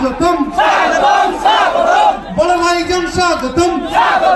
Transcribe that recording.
স্বাগতম। স্বাগতম স্বাগতম। বলো ভাইজান স্বাগতম স্বাগতম।